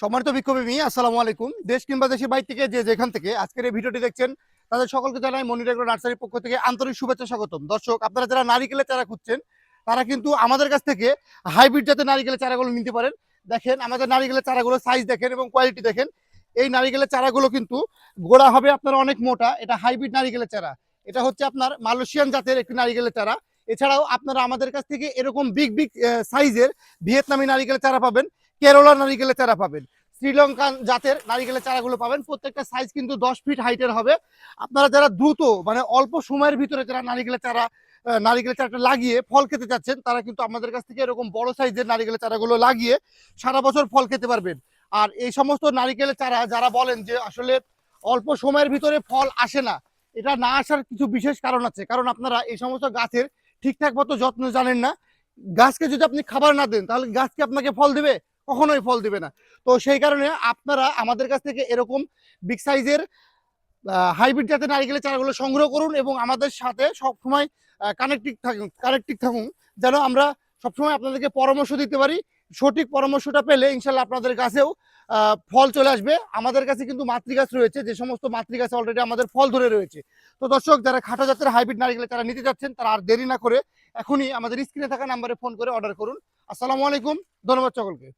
সম্মানিত বিক্ষোভী আসসালামু আলাইকুম। দেশ কিংবা দেশের বাইরে থেকে যে যেখান থেকে আজকের এই ভিডিওটি দেখছেন, তাদের সকলকে জানাই মনির এগ্রো নার্সারির পক্ষ থেকে আন্তরিক শুভেচ্ছা স্বাগতম। দর্শক, আপনারা যারা নারিকেলের চারা খুঁজছেন, তারা কিন্তু আমাদের কাছ থেকে হাইব্রিড জাতের নারিকেলের চারাগুলো নিতে পারেন। দেখেন, আমাদের নারিকেলের চারাগুলো সাইজ দেখেন এবং কোয়ালিটি দেখেন। এই নারিকেলের চারাগুলো কিন্তু গোড়া হবে আপনার অনেক মোটা, এটা হাইব্রিড নারিকেলের চারা। এটা হচ্ছে আপনার মালয়েশিয়ান জাতের একটি নারিকেলের চারা। এছাড়াও আপনারা আমাদের কাছ থেকে এরকম বিগ বিগ সাইজের ভিয়েতনামি নারিকেলের চারা পাবেন। কেরলা নারিকেলের চারা পাবেন। শ্রীলঙ্কান জাতের নারিকেলের চারাগুলো পাবেন। প্রত্যেকটা সাইজ কিন্তু দশ ফিট হাইটের হবে। আপনারা যারা দ্রুত মানে অল্প সময়ের ভিতরে যারা নারিকেলের চারা নারিকেলের চারাটা লাগিয়ে ফল খেতে চাচ্ছেন তারা কিন্তু আমাদের কাছ থেকে এরকম বড় সাইজের নারিকেলের চারাগুলো লাগিয়ে সারা বছর ফল খেতে পারবেন। আর এই সমস্ত নারিকেলের চারা যারা বলেন যে আসলে অল্প সময়ের ভিতরে ফল আসে না, এটা না আসার কিছু বিশেষ কারণ আছে। কারণ আপনারা এই সমস্ত গাছের ঠিকঠাক মতো যত্ন জানেন না। গাছকে যদি আপনি খাবার না দেন, তাহলে গাছকে আপনাকে ফল দেবে? কখনোই ফল দিবে না। তো সেই কারণে আপনারা আমাদের কাছ থেকে এরকম বিগ সাইজের হাইব্রিড জাতের নারিকেলের চারাগুলো সংগ্রহ করুন এবং আমাদের সাথে সবসময় কানেক্টিভ থাকুন কানেক্টিভ থাকুন, যেন আমরা সবসময় আপনাদেরকে পরামর্শ দিতে পারি। সঠিক পরামর্শটা পেলে ইনশাল্লাহ আপনাদের কাছেও ফল চলে আসবে। আমাদের কাছে কিন্তু মাতৃগাছ রয়েছে, যে সমস্ত মাতৃগাছ অলরেডি আমাদের ফল ধরে রয়েছে। তো দর্শক, যারা খাটো জাতের হাইব্রিড নারিকেলের চারা নিতে যাচ্ছেন, তারা আর দেরি না করে এখনই আমাদের স্ক্রিনে থাকা নাম্বারে ফোন করে অর্ডার করুন। আসসালামু আলাইকুম, ধন্যবাদ সকলকে।